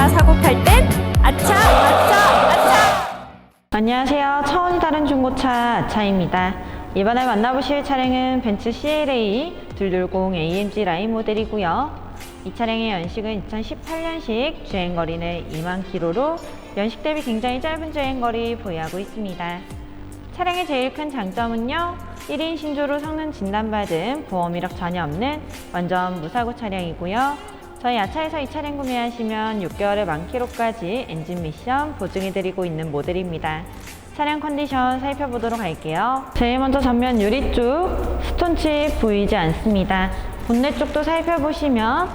기타 사고 팔 땐 아차 아차 아차. 안녕하세요. 차원이 다른 중고차 아차입니다. 이번에 만나보실 차량은 벤츠 CLA 260 AMG 라인 모델이고요. 이 차량의 연식은 2018년식 주행거리는 2만 킬로로 연식 대비 굉장히 짧은 주행거리 보유하고 있습니다. 차량의 제일 큰 장점은요 1인 신조로 성능 진단받은 보험 이력 전혀 없는 완전 무사고 차량이고요. 저희 야차에서 이 차량 구매하시면 6개월의 만키로까지 엔진 미션 보증해드리고 있는 모델입니다. 차량 컨디션 살펴보도록 할게요. 제일 먼저 전면 유리 쪽 스톤칩 보이지 않습니다. 본넷 쪽도 살펴보시면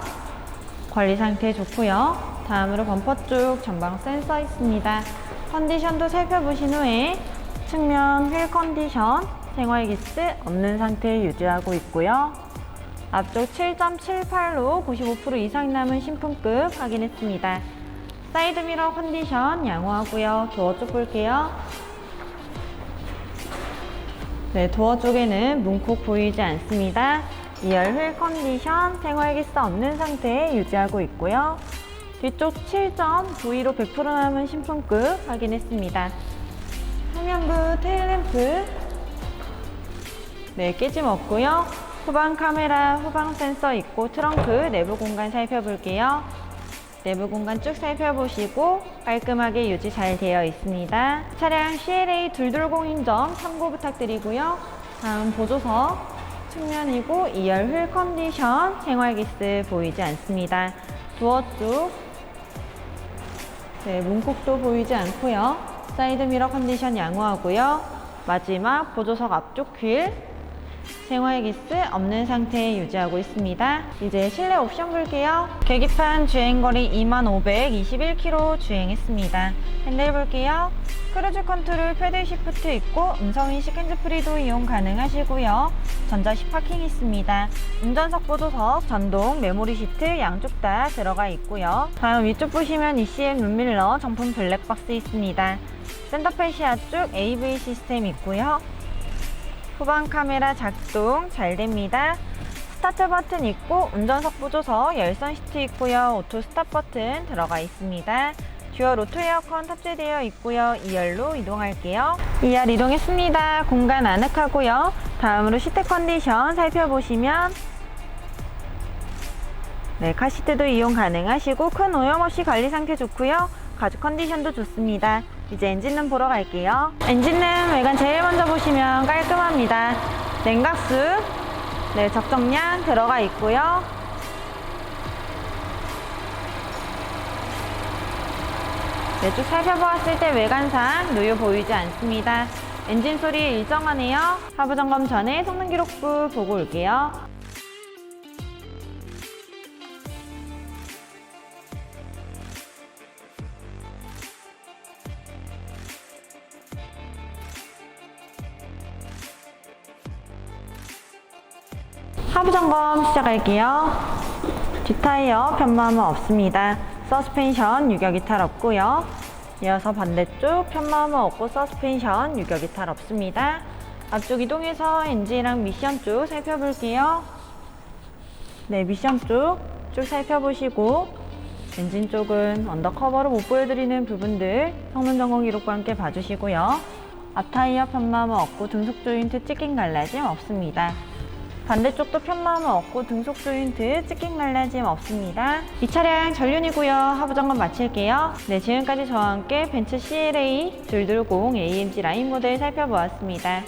관리 상태 좋고요. 다음으로 범퍼 쪽 전방 센서 있습니다. 컨디션도 살펴보신 후에 측면 휠 컨디션 생활 기스 없는 상태 유지하고 있고요. 앞쪽 7.78로 95% 이상 남은 신품급 확인했습니다. 사이드 미러 컨디션 양호하고요. 도어 쪽 볼게요. 네, 도어 쪽에는 문콕 보이지 않습니다. 2열 휠 컨디션 생활 기스 없는 상태 유지하고 있고요. 뒤쪽 7.92로 100% 남은 신품급 확인했습니다. 후면부 테일램프 네, 깨짐 없고요. 후방 카메라, 후방 센서 있고 트렁크 내부 공간 살펴볼게요. 내부 공간 쭉 살펴보시고 깔끔하게 유지 잘 되어 있습니다. 차량 CLA 220인 점 참고 부탁드리고요. 다음 보조석 측면이고 2열 휠 컨디션 생활기스 보이지 않습니다. 도어 쪽 네, 문콕도 보이지 않고요. 사이드 미러 컨디션 양호하고요. 마지막 보조석 앞쪽 휠 생활 기스 없는 상태 유지하고 있습니다. 이제 실내 옵션 볼게요. 계기판 주행거리 2521km 주행했습니다. 핸들 볼게요. 크루즈 컨트롤 패들 시프트 있고 음성인식 핸즈프리도 이용 가능하시고요. 전자식 파킹 있습니다. 운전석 보조석 전동 메모리 시트 양쪽 다 들어가 있고요. 다음 위쪽 보시면 ECM 룸밀러 정품 블랙박스 있습니다. 센터페시아 쪽 AV 시스템 있고요. 후방 카메라 작동 잘 됩니다. 스타트 버튼 있고 운전석 보조석 열선 시트 있고요. 오토 스탑 버튼 들어가 있습니다. 듀얼 오토 에어컨 탑재되어 있고요. 2열로 이동할게요. 2열 이동했습니다. 공간 아늑하고요. 다음으로 시트 컨디션 살펴보시면 네, 카시트도 이용 가능하시고 큰 오염 없이 관리 상태 좋고요. 가죽 컨디션도 좋습니다. 이제 엔진룸 보러 갈게요. 엔진룸 외관 제일 먼저 보시면 깔끔합니다. 냉각수, 네, 적정량 들어가 있고요. 네, 쭉 살펴보았을 때 외관상 누유 보이지 않습니다. 엔진 소리 일정하네요. 하부 점검 전에 성능 기록부 보고 올게요. 하부 점검 시작할게요. 뒷타이어 편마모 없습니다. 서스펜션 유격 이탈 없고요. 이어서 반대쪽 편마모 없고 서스펜션 유격 이탈 없습니다. 앞쪽 이동해서 엔진이랑 미션 쪽 살펴볼게요. 네, 미션 쪽 쭉 살펴보시고 엔진 쪽은 언더커버로 못 보여드리는 부분들 성능 점검 기록과 함께 봐주시고요. 앞타이어 편마모 없고 등속 조인트 찍힌 갈라짐 없습니다. 반대쪽도 편마모 없고 등속 조인트 찍힌 갈라짐 없습니다. 이 차량 전륜이고요. 하부 점검 마칠게요. 네, 지금까지 저와 함께 벤츠 CLA 220 AMG 라인 모델 살펴보았습니다.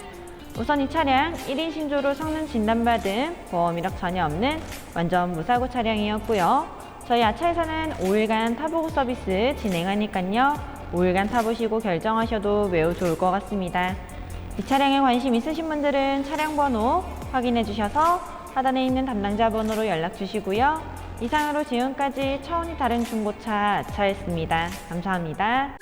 우선 이 차량 1인 신조로 성능 진단받은 보험 이력 전혀 없는 완전 무사고 차량이었고요. 저희 아차에서는 5일간 타보고 서비스 진행하니깐요. 5일간 타보시고 결정하셔도 매우 좋을 것 같습니다. 이 차량에 관심 있으신 분들은 차량 번호 확인해 주셔서 하단에 있는 담당자 번호로 연락 주시고요. 이상으로 지금까지 차원이 다른 중고차 아차였습니다. 감사합니다.